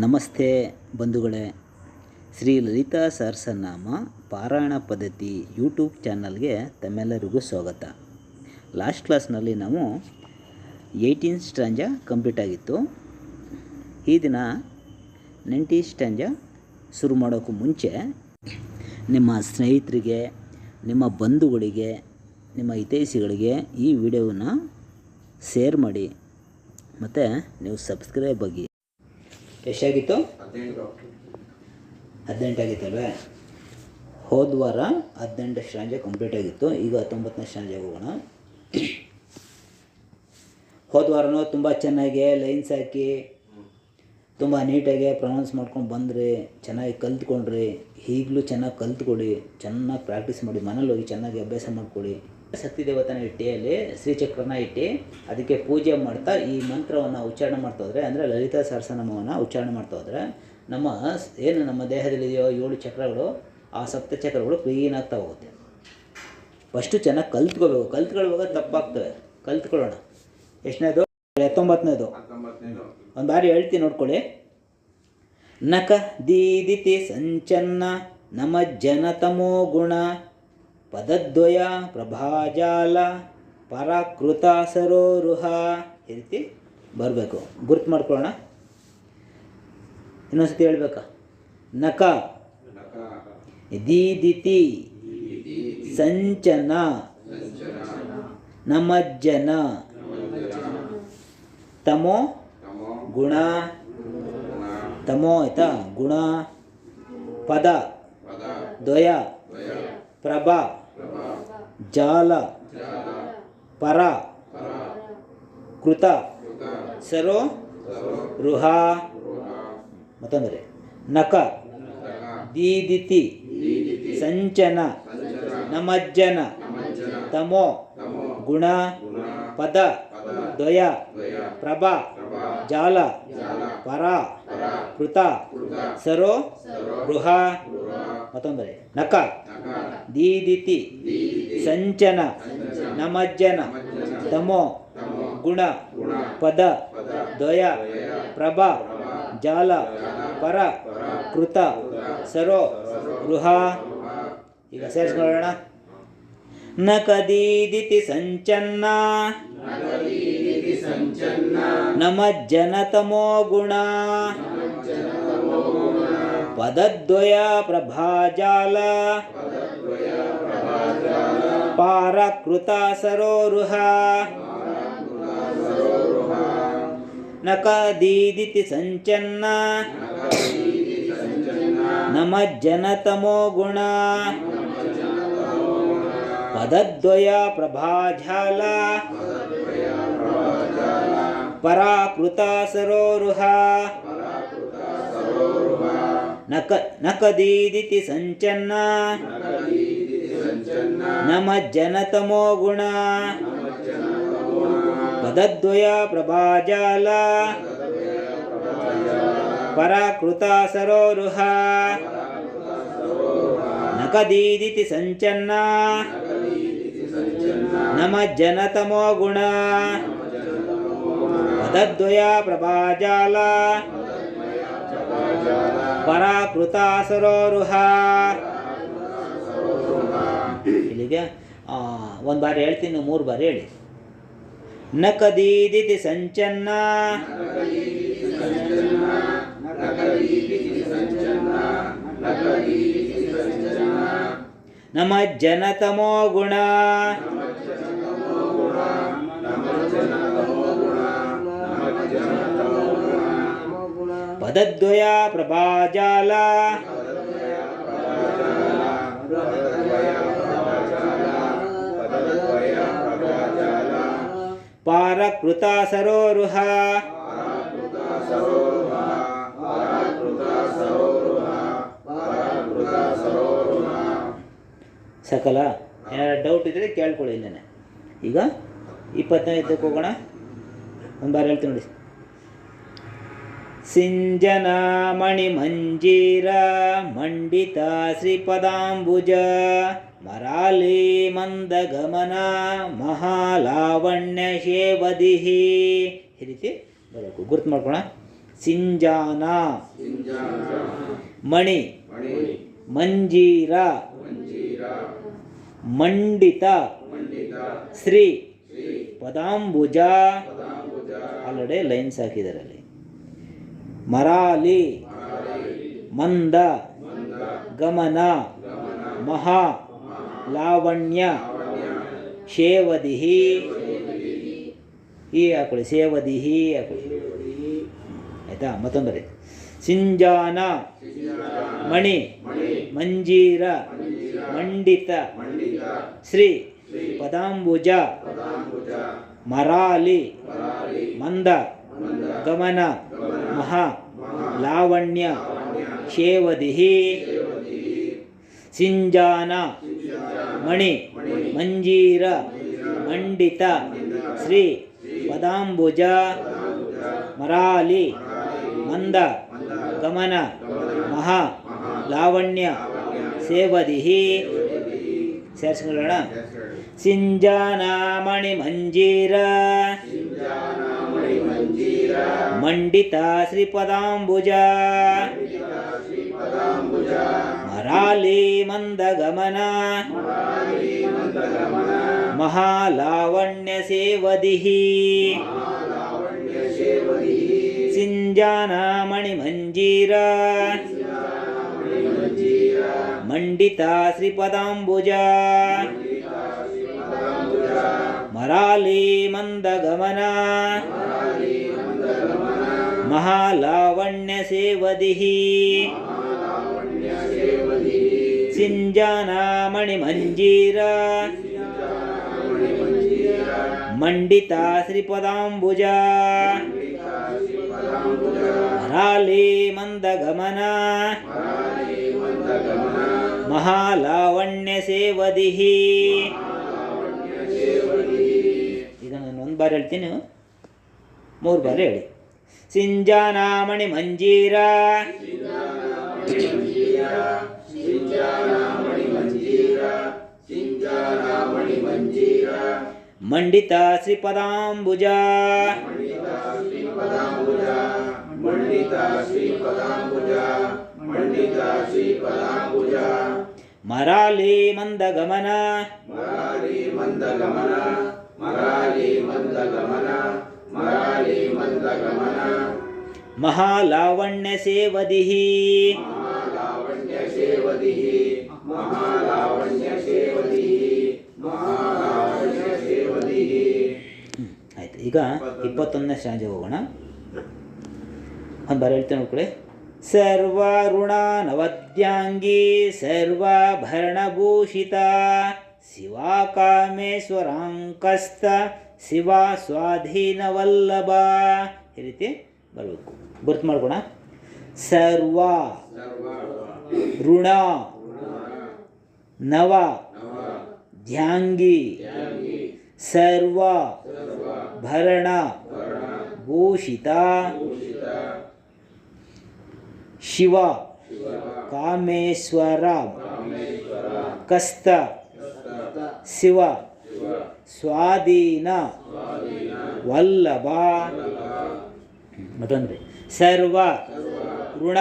ನಮಸ್ತೆ ಬಂಧುಗಳೇ. ಶ್ರೀ ಲಲಿತಾ ಸಹಸ್ರನಾಮ ಪಾರಾಯಣ ಪದ್ಧತಿ ಯೂಟ್ಯೂಬ್ ಚಾನಲ್ಗೆ ತಮ್ಮೆಲ್ಲರಿಗೂ ಸ್ವಾಗತ. ಲಾಸ್ಟ್ ಕ್ಲಾಸ್ನಲ್ಲಿ ನಾವು ಏಯ್ಟೀನ್ ಸ್ಟ್ಯಾಂಜ ಕಂಪ್ಲೀಟ್ ಆಗಿತ್ತು. ಈ ದಿನ ನೈಂಟಿ ಸ್ಟ್ಯಾಂಜ ಶುರು ಮಾಡೋಕ್ಕೂ ಮುಂಚೆ ನಿಮ್ಮ ಸ್ನೇಹಿತರಿಗೆ, ನಿಮ್ಮ ಬಂಧುಗಳಿಗೆ, ನಿಮ್ಮ ಹಿತೈಷಿಗಳಿಗೆ ಈ ವಿಡಿಯೋವನ್ನು ಶೇರ್ ಮಾಡಿ. ಮತ್ತು ನೀವು ಸಬ್ಸ್ಕ್ರೈಬ್ ಆಗಿ ಎಷ್ಟಾಗಿತ್ತು? ಹದಿನೆಂಟು ಆಗಿತ್ತಲ್ವೇ ಹೋದ ವಾರ ಹದಿನೆಂಟು ಶ್ರಾಂಜೆ ಕಂಪ್ಲೀಟ್ ಆಗಿತ್ತು. ಈಗ ಹತ್ತೊಂಬತ್ತನೇ ಶ್ರಾಂಜೆ ಹೋಗೋಣ ಹೋದ ವಾರನೂ ತುಂಬ ಚೆನ್ನಾಗಿ ಲೈನ್ಸ್ ಹಾಕಿ ತುಂಬ ನೀಟಾಗಿ ಪ್ರೊನೌನ್ಸ್ ಮಾಡ್ಕೊಂಡು ಬಂದ್ರಿ ಚೆನ್ನಾಗಿ ಕಲ್ತ್ಕೊಂಡ್ರಿ. ಈಗಲೂ ಚೆನ್ನಾಗಿ ಕಲ್ತ್ಕೊಳ್ಳಿ ಚೆನ್ನಾಗಿ ಪ್ರಾಕ್ಟೀಸ್ ಮಾಡಿ ಮನೇಲಿ ಹೋಗಿ ಚೆನ್ನಾಗಿ ಅಭ್ಯಾಸ ಮಾಡ್ಕೊಳ್ಳಿ. ಶಕ್ತಿ ದೇವತನ ಇಟ್ಟು ಅಲ್ಲಿ ಶ್ರೀಚಕ್ರನ ಇಟ್ಟು ಅದಕ್ಕೆ ಪೂಜೆ ಮಾಡ್ತಾ ಈ ಮಂತ್ರವನ್ನು ಉಚ್ಚಾರಣೆ ಮಾಡ್ತಾ ಹೋದರೆ ಅಂದರೆ ಲಲಿತಾ ಸಹಸ್ರನಾಮವನ್ನು ಉಚ್ಚಾರಣೆ ಮಾಡ್ತಾ ಹೋದರೆ ನಮ್ಮ ಏನು ನಮ್ಮ ದೇಹದಲ್ಲಿದೆಯೋ ಏಳು ಚಕ್ರಗಳು ಆ ಸಪ್ತ ಚಕ್ರಗಳು ಕ್ಲೀನ್ ಆಗ್ತಾ ಹೋಗುತ್ತೆ. ಫಸ್ಟು ಚೆನ್ನಾಗಿ ಕಲ್ತ್ಕೋಬೇಕು. ಕಲ್ತ್ಕೊಳ್ಳುವಾಗ ತಪ್ಪಾಗ್ತವೆ. ಕಲ್ತ್ಕೊಳ್ಳೋಣ. ಎಷ್ಟನೇದು? ಹತ್ತೊಂಬತ್ತನೇದು. ಒಂದು ಬಾರಿ ಹೇಳ್ತೀನಿ ನೋಡ್ಕೊಳ್ಳಿ. ನಕ ದೀದಿತಿ ಸಂಚನ್ನ ನಮ ಜನತಮೋ ಗುಣ ಪದದ್ವಯ, ಪ್ರಭಾಜಾಲ ಪರಾಕೃತ ಸರೋರುಹ ಈ ರೀತಿ ಬರಬೇಕು. ಗುರುತು ಮಾಡ್ಕೊಳ್ಳೋಣ. ಇನ್ನೊಂದ್ಸತಿ ಹೇಳ್ಬೇಕಾ. ನಕ. ದೀದಿತಿ. ಸಂಚನ. ನಮಜ್ಜನ. ತಮೋ. ಗುಣ. ತಮೋ ಆಯ್ತಾ? ಗುಣ. ಪದ. ದ್ವಯ. ಪ್ರಭ. ಜಾಲ ಪರ ಕೃತ ಸರೋ ರುಹ ಮತ್ತೊಂದರೆ ನಕ ದೀದಿತಿ ಸಂಚನ ನಮಜ್ಜನ ತಮೋ ಗುಣ ಪದ ದ್ವಯ ಪ್ರಭ ಜಾಲ ಪರ ಕೃತ ಸರೋ ಗೃಹ ಮತ್ತೊಂದರೆ ನಕ ದೀದಿತಿ ಸಂಚನ ನಮಜ್ಜನ ತಮೋ ಗುಣ ಪದ ದ್ವಯ ಪ್ರಭ ಜಾಲ ಪರ ಕೃತ ಸರೋ ಗೃಹ. ಈಗ ಸೇರಿಸ್ಕೊಳ್ಳೋಣ. ನ ಕದೀದಿತಿ ಸಂಚನ್ನ. ನಮಜ್ಜನ ತಮೋ ಗುಣ ಪದದ್ವಯ ಪ್ರಭಾಜಾಲ ಪಾರಕೃತ ಸರೋರುಹ ನಕದೀದಿತಿ ಸಂಚನ್ನ ನಮಜ್ಜನ ತಮೋ ಗುಣ ಪದದ್ವಯ ಪ್ರಭಾಜಾಲ ಪರಾಕೃತ ಸರೋರುಹ ನಕ, ನಕದೀದಿತಿ ಸಂಚನ್ನ. ನಮಜ್ಜನ ತಮೋ ಗುಣ. ಪದದ್ವಯ ಪ್ರಭಾಜಾಲ. ಪರಾಕೃತ ಸರೋರುಹ ನಕದೀದಿತಿ ಸಂಚನ್ನ. ನಮ ತಮೋ ಗುಣ. ಪದದ್ವಯ ಪ್ರಭಾಜಾಲ. ಪರಾಕೃತ ಸರೋರುಹ ಇಲ್ಲಿಗೆ ಒಂದು ಬಾರಿ ಹೇಳ್ತೀನಿ ಮೂರು ಬಾರಿ ಹೇಳಿ. ನ ಕದೀದಿತಿ ಸಂಚನ್ನ. ನಮ ಜನತಮೋ ಗುಣ. ಪದದ್ವಯ ಪ್ರಭಾಜಾಲ. ಪಾರಕೃತ ಸರೋರುಹ. ಸಕಲ ಏನಾದ್ರು ಡೌಟ್ ಇದ್ದರೆ ಕೇಳ್ಕೊಳ್ಳಿ ಇಲ್ಲೇ ಈಗ ಇಪ್ಪತ್ತೈದಕ್ಕೆ ಹೋಗೋಣ. ಒಂದು ಬಾರಿ ಹೇಳ್ತೀನಿ ನೋಡಿ. ಸಿಂಜನ ಮಣಿಮಂಜೀರ ಮಂಡಿತ ಶ್ರೀಪದಾಂಬುಜ, ಮರಾಲಿ ಮಂದಗಮನ, ಮಹಾಲಾವಣ್ಯ ಶೇವದಿಹಿ. ಈ ರೀತಿ ಬರಬೇಕು ಗುರ್ತು ಮಾಡ್ಕೋಣ ಸಿಂಜಾನ, ಮಣಿ, ಮಂಜೀರ, ಮಂಡಿತ, ಶ್ರೀ ಪದಾಂಬುಜ. ಆಲ್ರೆಡಿ ಲೈನ್ಸ್ ಹಾಕಿದ್ದಾರೆ ಮರಾಲಿ, ಮಂದ, ಗಮನ, ಮಹಾ, ಲಾವಣ್ಯ, ಶೇವದಿಹಿ. ಈ ಹಾಕೊಳ್ಳಿ ಸೇವದಿಹಿ ಹಾಕೊಳ್ಳಿ. ಆಯ್ತಾ? ಮತ್ತೊಂದು ಬರೀ ಸಿಂಜಾನ, ಮಣಿ, ಮಂಜೀರ, ಮಂಡಿತ, ಶ್ರೀ ಪದಾಂಬುಜ, ಮರಾಲಿ, ಮಂದ, ಗಮನ, ಮಹಾ ಲಾವಣ್ಯ ಶೇವದಿಹಿ ಸಿಂಜಾನ ಮಣಿ ಮಂಜೀರ ಮಂಡಿತ ಶ್ರೀ ಪದಾಂಬುಜ ಮರಾಲಿ ಮಂದ ಗಮನ ಮಹಾ ಲಾವಣ್ಯ ಸೇವದಿಹಿ ಸೇರಿಸ್ಕೊಳ್ಳೋಣ ಸಿಂಜಾನ ಮಣಿ ಮಂಜೀರ ಮಂಡಿತ ಶ್ರೀಪದಾಂಬುಜ ಮರಾಲಿ ಮಂದ ಗಮನ ಮಹಾಲಾವಣ್ಯ ಸೇವದಿಹಿ ಸಿಂಜಾನ ಮಣಿ ಮಂಜೀರ ಮಂಡಿತ ಶ್ರೀಪದಾಂಬುಜ ಮರಾಲಿ ಮಂದ ಗಮನ ಮಹಾಲಾವಣ್ಯ ಸೇವದಿಹಿ ಸಿಂಜಾನ ಮಣಿ ಮಂಜೀರ ಮಂಡಿತ ಶ್ರೀಪದಾಂಬುಜ. ಮರಾಲಿ ಮಂದ ಗಮನ ಮಹಾಲಾವಣ್ಯ ಸೇವದಿಹಿ. ಈಗ ನಾನು ಒಂದು ಬಾರಿ ಹೇಳ್ತೀನಿ. ಮೂರು ಬಾರಿ ಹೇಳಿ. ಸಿಂಜಾನಾಮಣಿ ಮಂಜೀರ ಮಂಡಿತ ಶ್ರೀಪದಾಂಬುಜ ಮರಾಲಿ ಮಂದ ಗಮನ ಮಹಾಲಾವಣ್ಯ ಸೇವದಿಹಿ. ಹ್ಮ್, ಆಯ್ತು ಈಗ ಇಪ್ಪತ್ತೊಂದನೇ ಶಾಂಜೆ ಹೋಗೋಣ. ಒಂದು ಬಾರಿ ಹೇಳ್ತೇನೆ ನೋಡ್ಕೊಳ್ಳಿ ಸರ್ವಋಣ ನವದ್ಯಾಂಗಿ ಸರ್ವಭರಣಭೂಷಿತ ಶಿವಾ ಕಾಮೇಶ್ವರಾಂಕಸ್ತ ಶಿವ ಸ್ವಾಧೀನವಲ್ಲಭ. ಈ ರೀತಿ ಬರಬೇಕು. ಗುರ್ತು ಮಾಡ್ಕೋಣ. ಸರ್ವ ಋಣ ನವ ಧ್ಯಾಂಗಿ ಸರ್ವ ಭರಣ ಭೂಷಿತ ಶಿವ ಕಾಮೇಶ್ವರ ಕಸ್ತ ಶಿವ ಸ್ವಾಧೀನ. ವಲ್ಲಭ. ಮತ್ತೊಂದು ಸರ್ವ ಋಣ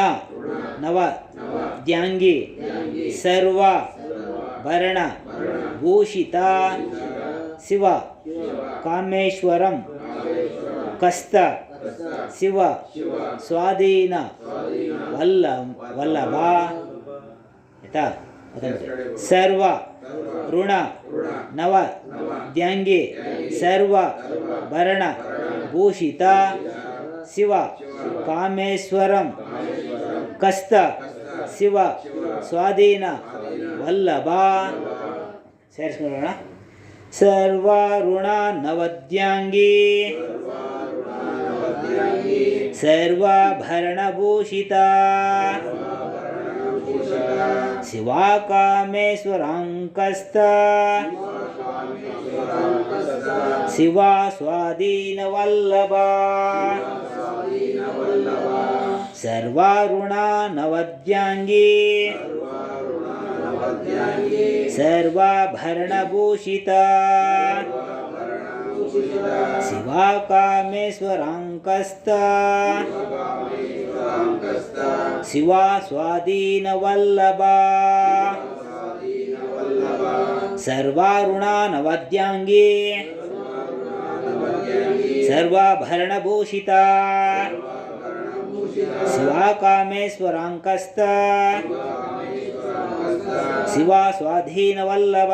ನವ ದ್ಯಾಂಗಿ. ಸರ್ವ ಭರಣ ಭೂಷಿತ. ಶಿವ ಕಾಮೇಶ್ವರಂ. ಕಸ್ತ ಶಿವ ಸ್ವಾಧೀನ. ವಲ್ಲ ವಲ್ಲಭ. ಆಯ್ತಾ? ಸರ್ವ, ಋಣ, ನವ, ದ್ಯಾಂಗಿ, ಸರ್ವ, ಭರಣ, ಭೂಷಿತ, ಶಿವ, ಕಾಮೇಶ್ವರಂ, ಕಸ್ತ, ಶಿವ, ಸ್ವಾಧೀನ, ವಲ್ಲಭ. ಸೇರಿಸ್ಕೊಳ್ಳೋಣ. ಸರ್ವ, ಋಣ ನವದ್ಯಾಂಗಿ ಸರ್ವಭರಣಭೂಷಿತ ಶಿವಾ ಕಾಮೇಶ್ವರಾಂಕಸ್ತ ಶಿವ ಸ್ವಾಧೀನವಲ್ಲಭ ಸರ್ವಾರುಣ ನವದ್ಯಾಂಗಿ ಸರ್ವಭರಣಭೂಷಿತ ಶಿವಾ ಕಾಮೇಶ್ವರಾಂಕಸ್ತ ಕಾಮೇಶ್ವರಾಂಕಸ್ತ ಶಿವ ಸ್ವಾಧೀನವಲ್ಲಭ. ಸರ್ವಾರುಣಾನವದ್ಯಾಂಗೇ. ಸರ್ವಾಭರಣಭೂಷಿತ. ಶಿವಾಕಾಮೇಶ್ವರಾಂಕಸ್ತ ಶಿವ ಸ್ವಾಧೀನ ವಲ್ಲಭ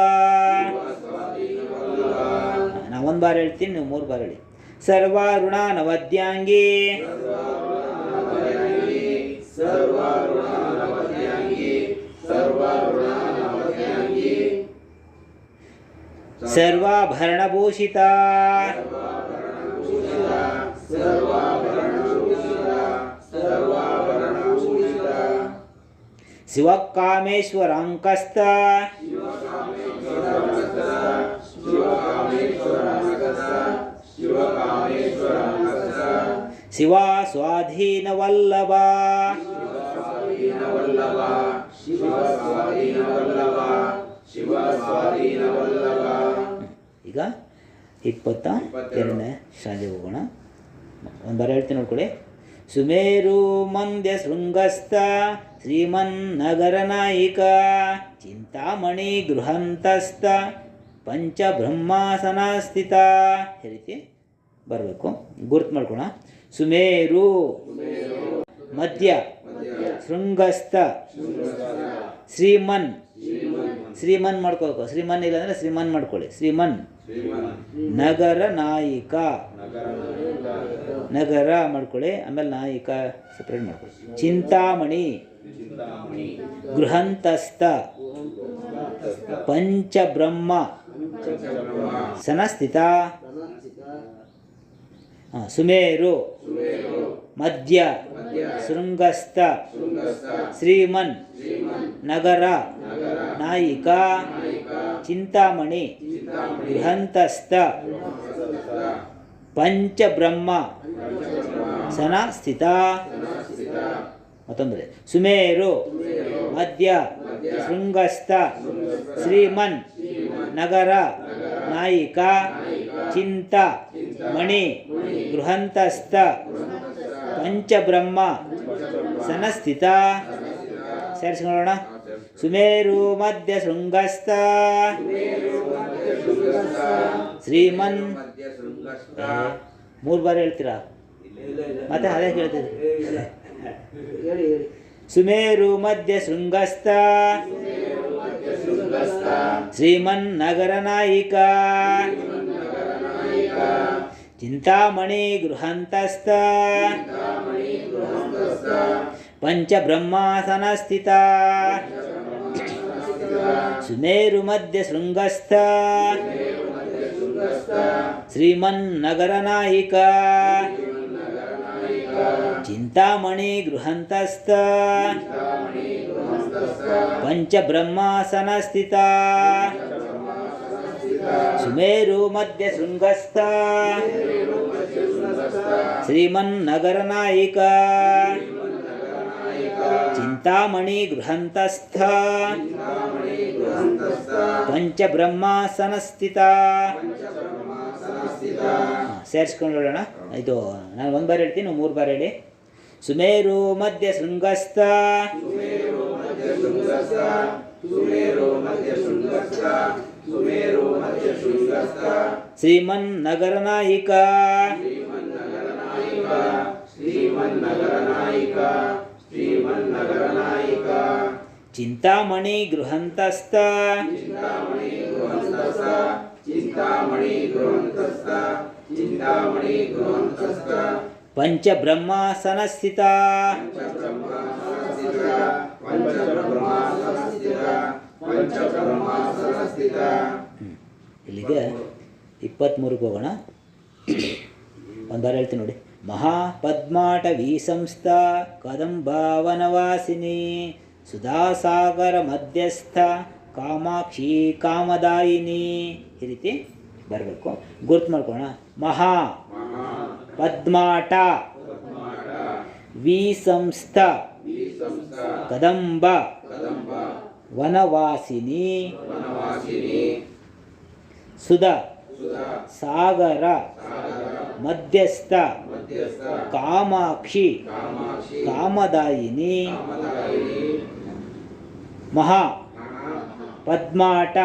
ನಾ ಒಂದು ಬಾರಿ ಹೇಳ್ತೀನಿ, ನೀವು ಮೂರು ಬಾರ್ ಹೇಳಿ. ಸರ್ವಾರುಣಾನವದ್ಯಾಂಗಿ. ಸರ್ವಾಭರಣಭೂಷಿತ ಶಿವಕಾಮೇಶ್ವರಾಂಕಸ್ತ ಶಿವ ಈಗ ಇಪ್ಪತ್ತ ಎರಡನೇ ಶಾಲೆಗೆ ಹೋಗೋಣ. ಒಂದು ಬರ ಹೇಳ್ತೀನಿ ನೋಡ್ಕೊಳ್ಳಿ ಸುಮೇರು ಮಂದ್ಯ ಶೃಂಗಸ್ಥ ಶ್ರೀಮನ್ನಗರ ನಾಯಿಕ ಚಿಂತಾಮಣಿ ಗೃಹಂತಸ್ಥ ಪಂಚಬ್ರಹ್ಮಾಸನ ಸ್ಥಿತ. ಈ ರೀತಿ ಬರಬೇಕು. ಗುರ್ತು ಮಾಡ್ಕೋಣ. ಸುಮೇರು ಮಧ್ಯ ಶೃಂಗಸ್ಥ ಶ್ರೀಮನ್ ಶ್ರೀಮನ್ ಮಾಡ್ಕೋಬೇಕು ಶ್ರೀಮನ್ ಇಲ್ಲ ಅಂದರೆ ಶ್ರೀಮನ್ ಮಾಡ್ಕೊಳ್ಳಿ. ಶ್ರೀಮನ್. ನಗರ ನಾಯಿಕ. ನಗರ ಮಾಡ್ಕೊಳ್ಳಿ. ಆಮೇಲೆ ನಾಯಿಕ ಸಪ್ರೇಟ್ ಮಾಡ್ಕೊಳ್ಳಿ. ಚಿಂತಾಮಣಿ. ಗೃಹಂತಸ್ಥ. ಪಂಚಬ್ರಹ್ಮ. ಸನಸ್ಥಿತ ಸುಮೇರು. ಮಧ್ಯ ಶೃಂಗಸ್ಥ ಶ್ರೀಮನ್ ನಗರ ನಾಯಿಕ ಚಿಂತಾಮಣಿ ಗೃಹಂತಸ್ಥ ಪಂಚಬ್ರಹ್ಮ ಸನ ಸ್ಥಿತ ಮತ್ತೊಂದರೆ ಸುಮೇರು ಮಧ್ಯ ಶೃಂಗಸ್ಥ ಶ್ರೀಮನ್ ನಗರ ನಾಯಿಕ ಚಿಂತ ಮಣಿ ಗೃಹಂತಸ್ಥ ಪಂಚಬ್ರಹ್ಮ ಸನಸ್ಥಿತ ಸೇರಿಸ್ಕೊಳ್ಳೋಣ. ಸುಮೇರು ಮಧ್ಯ ಶೃಂಗಸ್ಥ. ಶ್ರೀಮನ್. ಮೂರು ಬಾರಿ ಹೇಳ್ತೀರಾ? ಮತ್ತೆ ಅದೇ ಕೇಳ್ತೀರಿ ಸುಮೇರು ಮಧ್ಯ ಶೃಂಗಸ್ಥ. ಶ್ರೀಮನ್ನಗರ ನಾಯಿಕ. ಚಿಂತಾಮಣಿ ಗೃಹಂತಸ್ಥ. ಪಂಚಬ್ರಹ್ಮಾಸನ ಸ್ಥಿತ ಸುಮೇರು ಮಧ್ಯ ಶೃಂಗಸ್ಥ ಶ್ರೀಮನ್ನಗರ ಸುಮೇರು ಮಧ್ಯ ಶೃಂಗಸ್ಥ ಶ್ರೀಮನ್ನಗರ ನಾಯಿಕ ಚಿಂತಾಮಣಿ ಗೃಹಂತಸ್ಥ ಪಂಚಬ್ರಹ್ಮಾಸನ ಸ್ಥಿತ ಸೇರಿಸ್ಕೊಂಡು ನೋಡೋಣ ಇದು ನಾನು ಒಂದು ಬಾರಿ ಹೇಳ್ತೀನಿ ಮೂರು ಬಾರಿ ಹೇಳಿ. ಸುಮೇರು ಮಧ್ಯ ಶೃಂಗಸ್ಥ ಶ್ರೀಮನ್ನಗರ ನಾಯಿಕ. ಚಿಂತಾಮಣಿ ಗೃಹಂತಸ್ಥ. ಪಂಚಬ್ರಹ್ಮಾಸನ ಸ್ಥಿತ ಇಲ್ಲಿಗೆ ಇಪ್ಪತ್ತ್ಮೂರಕ್ಕೆ ಹೋಗೋಣ. ಒಂದು ಬಾರಿ ಹೇಳ್ತೀನಿ ನೋಡಿ. ಮಹಾಪದ್ಮಾಟವಿ ಸಂಸ್ಥಾ ಕದಂಬಾವನವಾಸಿನಿ ಸುಧಾಸಾಗರ ಮಧ್ಯಸ್ಥ ಕಾಮಾಕ್ಷಿ ಕಾಮದಾಯಿನಿ. ಈ ರೀತಿ ಬರಬೇಕು. ಗುರ್ತು ಮಾಡ್ಕೋಣ ಮಹಾ ಪದ್ಮಾಟ ವಿ ಸಂಸ್ಥ ಕದಂಬ. ವನವಾಸಿನಿ. ಸುಧಾ. ಸಾಗರ. ಮಧ್ಯಸ್ಥ. ಕಾಮಾಕ್ಷಿ. ಕಾಮದಾಯಿನಿ. ಮಹಾ. ಪದ್ಮಾಟ.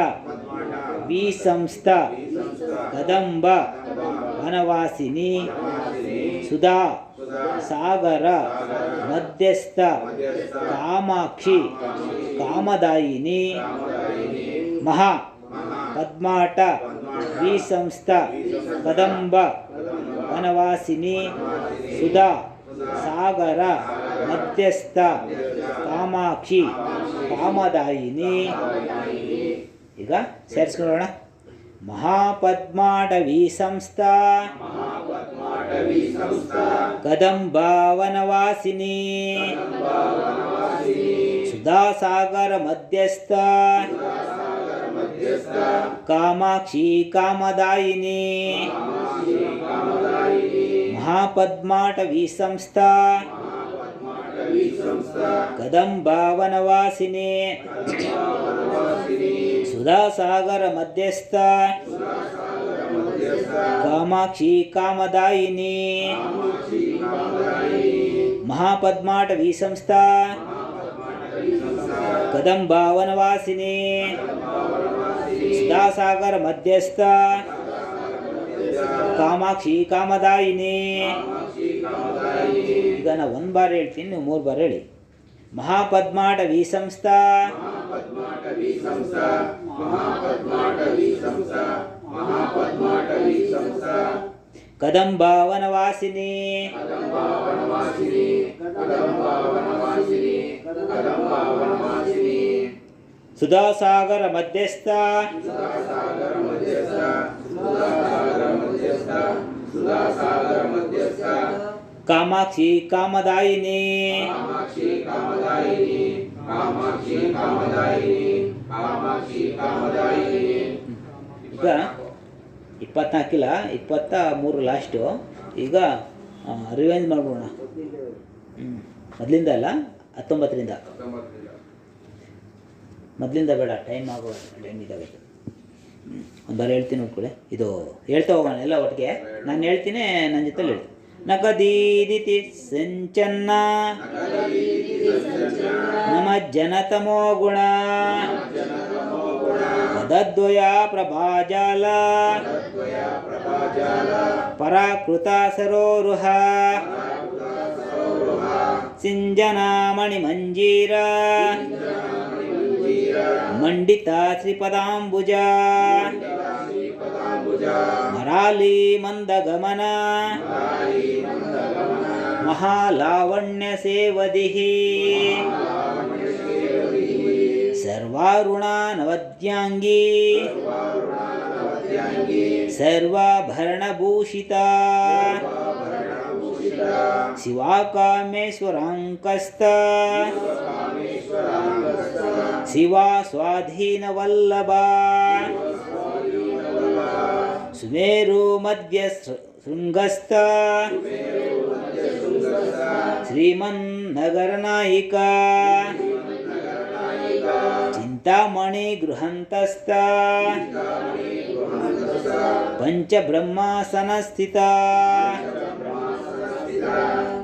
ವಿಸಂಸ್ಥ. ಕದಂಬ ವನವಾಸಿನಿ. ಸುಧಾ. ಸಾಗರ, ಮಧ್ಯಸ್ಥ, ಕಾಮಾಕ್ಷಿ, ಕಾಮದಾಯಿನಿ, ಮಹಾ, ಪದ್ಮಾಟ ವಿಸಂಸ್ಥ ಕದಂಬ, ವನವಾಸಿನಿ, ಸುಧಾ, ಸಾಗರ, ಮಧ್ಯಸ್ಥ, ಕಾಮಾಕ್ಷಿ, ಕಾಮದಾಯಿನಿ. ಈಗ ಸೇರಿಸ್ಕೊಳ್ಳೋಣ. ಮಹಾಪದ್ಮಾಟವಿ ಸಂಸ್ಥಾ ಕದಂಬಾವನವಾಸಿನಿ ಸುಧಾಸಾಗರ ಮಧ್ಯಸ್ಥ ಕಾಮಾಕ್ಷಿ ಕಾಮದಾಯಿನಿ ಮಹಾಪದ್ಮಾಟವಿ ಸಂಸ್ಥಾ ಕದಂಬಾವನವಾಸಿನಿ ಸುಧಾಸಾಗರ ಮಧ್ಯಸ್ಥ ಕಾಮಾಕ್ಷಿ ಕಾಮದಾಯಿನಿ. ಮಹಾಪದ್ಮಾಟವಿ ಸಂಸ್ಥಾ ಕದಂಬಾವನವಾಸಿನಿ ಸದಾಸಾಗರ ಮಧ್ಯಸ್ಥ. ಕಾಮಾಕ್ಷಿ ಕಾಮದಾಯಿನಿ. ಈಗ ನಾ ಒಂದು ಬಾರಿ ಹೇಳ್ತೀನಿ, ನೀವು ಮೂರು ಬಾರಿ ಹೇಳಿ. ಮಹಾಪದ್ಮಾಟವಿ ಸಂಸ್ಥಾ ಕದಂಬಾವನವಾಸಿನಿ ಸುಧಾಸಾಗರ ಮಧ್ಯಸ್ಥ ಕಾಮಾಕ್ಷಿ ಕಾಮದಾಯಿನಿ ಈಗ ಇಪ್ಪತ್ನಾಲ್ಕಿಲ್ಲ ಇಪ್ಪತ್ತ ಮೂರು ಲಾಸ್ಟು ಈಗ ರಿವೈಂಜ್ ಮಾಡ್ಬೋಣ ಹ್ಞೂ ಮೊದಲಿಂದ ಅಲ್ಲ? ಹತ್ತೊಂಬತ್ತರಿಂದ. ಮೊದಲಿಂದ ಬೇಡ ಟೈಮ್ ಆಗೋ ಟೈಮ್ ಇದಾಗುತ್ತೆ. ಒಂದು ಬಾರಿ ಹೇಳ್ತೀನಿ ನೋಡ್ಕೊಳ್ಳಿ ಇದು, ಹೇಳ್ತಾ ಹೋಗೋಣ ಎಲ್ಲ ಒಟ್ಟಿಗೆ. ನಾನು ಹೇಳ್ತೀನಿ ನನ್ನ ಜೊತೆ ಹೇಳಿ. ನಗದೀದಿತಿ ಸಂಚನ್ನ. ನಮ ಜನತಮೋ ಗುಣ. ಪದದ್ವಯ ಪ್ರಭಾಜಾಲ ಪರಾಕೃತ ಸರೋರುಹ ಸಿಂಜನಾಮಣಿ ಮಂಜೀರ ಮಂಡಿತ ಶ್ರೀಪದಾಂಬುಜ ಮರಾಲಿ ಮಂದಗಮನ ಮಹಾಲಾವಣ್ಯ ಸೇವದಿಹಿ ಸರ್ವಾರುಣಾ ನವದ್ಯಾಂಗಿ ಸರ್ವಾಭರಣಭೂಷಿತ ಶಿವಾಕಾಮೇಶ್ವರಾಂಕಸ್ತ ಶಿವಾ ಚಿಂತಾಮಣಿ ಗೃಹಂತಸ್ಥ. ಪಂಚಬ್ರಹ್ಮಾಸನಸ್ಥಿತ.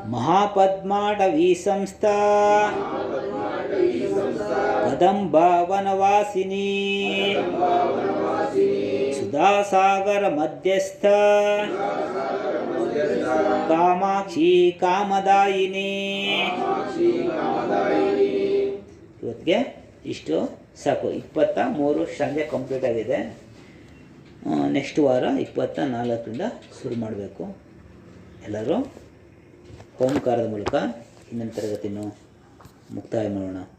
ಮಹಾಪದ್ಮಾಟವೀ ಸಂಸ್ಥಾ ಕದಂಬಾವನವಾಸಿನಿ. ಸುಧಾಸಾಗರ ಮಧ್ಯಸ್ಥ ಕಾಮಾಕ್ಷಿ ಕಾಮದಾಯಿನಿ. ಇವತ್ತಿಗೆ ಇಷ್ಟು. ಸಾಕು. ಇಪ್ಪತ್ತ ಮೂರು ಸಂಜೆ ಕಂಪ್ಲೀಟ್ ಆಗಿದೆ. ನೆಕ್ಸ್ಟ್ ವಾರ ಇಪ್ಪತ್ತ ನಾಲ್ಕರಿಂದ ಶುರು ಮಾಡಬೇಕು. ಎಲ್ಲರೂ. ಹೋಂಕಾರದ ಮೂಲಕ ಇನ್ನೊಂದು ತರಗತಿಯನ್ನು ಮುಕ್ತಾಯ ಮಾಡೋಣ.